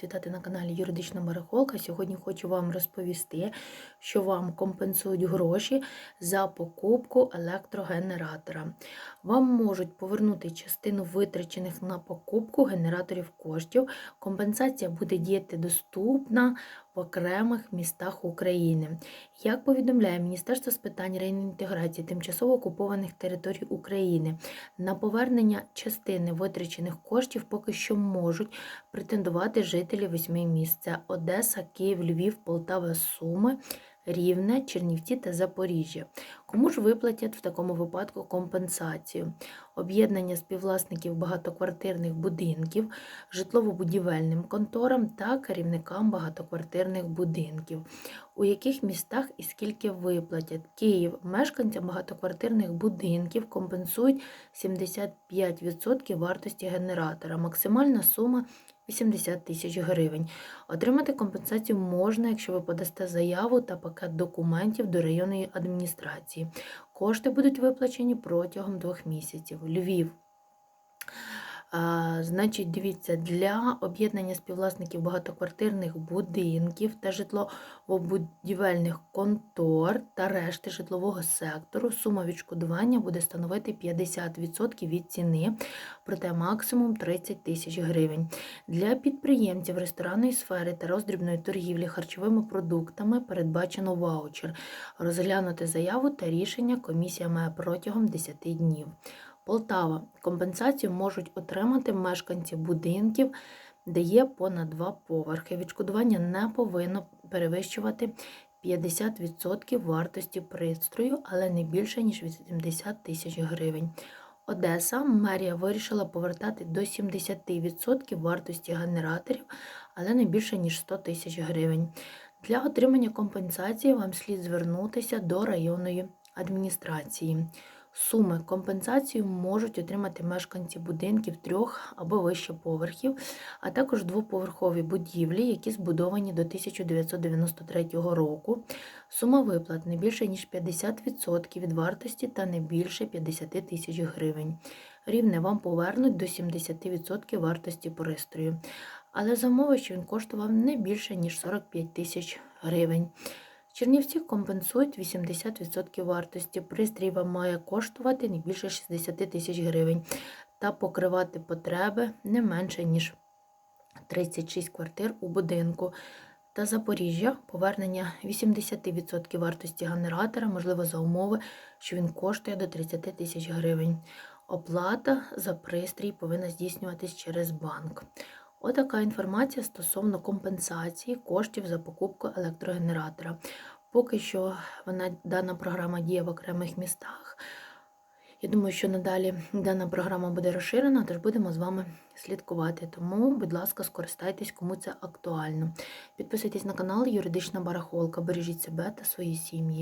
Вітати на каналі Юридична Барахолка. Сьогодні хочу вам розповісти, що вам компенсують гроші за покупку електрогенератора. Вам можуть повернути частину витрачених на покупку генераторів коштів. Компенсація буде діяти доступна в окремих містах України. Як повідомляє Міністерство з питань реінтеграції тимчасово окупованих територій України, на повернення частини витрачених коштів поки що можуть претендувати жителі восьми міст. Це Одеса, Київ, Львів, Полтава, Суми, Рівне, Чернівці та Запоріжжя. Кому ж виплатять в такому випадку компенсацію? Об'єднання співвласників багатоквартирних будинків, житлово-будівельним конторам та керівникам багатоквартирних будинків. У яких містах і скільки виплатять? Київ мешканцям багатоквартирних будинків компенсують 75% вартості генератора. Максимальна сума 80 тисяч гривень. Отримати компенсацію можна, якщо ви подасте заяву та пакет документів до районної адміністрації. Кошти будуть виплачені протягом двох місяців. Львів. Значить, дивіться, для об'єднання співвласників багатоквартирних будинків та житлово-будівельних контор та решти житлового сектору сума відшкодування буде становити 50% від ціни, проте максимум 30 тисяч гривень. Для підприємців ресторанної сфери та роздрібної торгівлі харчовими продуктами передбачено ваучер. Розглянути заяву та рішення комісія має протягом 10 днів. Полтава. Компенсацію можуть отримати мешканці будинків, де є понад два поверхи. Відшкодування не повинно перевищувати 50% вартості пристрою, але не більше, ніж 80 тисяч гривень. Одеса мерія вирішила повертати до 70% вартості генераторів, але не більше, ніж 100 тисяч гривень. Для отримання компенсації вам слід звернутися до районної адміністрації. Суми компенсацію можуть отримати мешканці будинків трьох або вище поверхів, а також двоповерхові будівлі, які збудовані до 1993 року. Сума виплат не більше ніж 50% від вартості та не більше 50 тисяч гривень. Рівне вам повернуть до 70% вартості пристрою, але за він коштував не більше ніж 45 тисяч гривень. Чернівці компенсують 80% вартості. Пристрій вам має коштувати не більше 60 тисяч гривень та покривати потреби не менше, ніж 36 квартир у будинку. Та Запоріжжя повернення 80% вартості генератора, можливо, за умови, що він коштує до 30 тисяч гривень. Оплата за пристрій повинна здійснюватись через банк. Отака інформація стосовно компенсації коштів за покупку електрогенератора. Поки що вона, дана програма діє в окремих містах. Я думаю, що надалі дана програма буде розширена, тож будемо з вами слідкувати. Тому, будь ласка, скористайтесь, кому це актуально. Підписуйтесь на канал Юридична Барахолка, бережіть себе та свої сім'ї.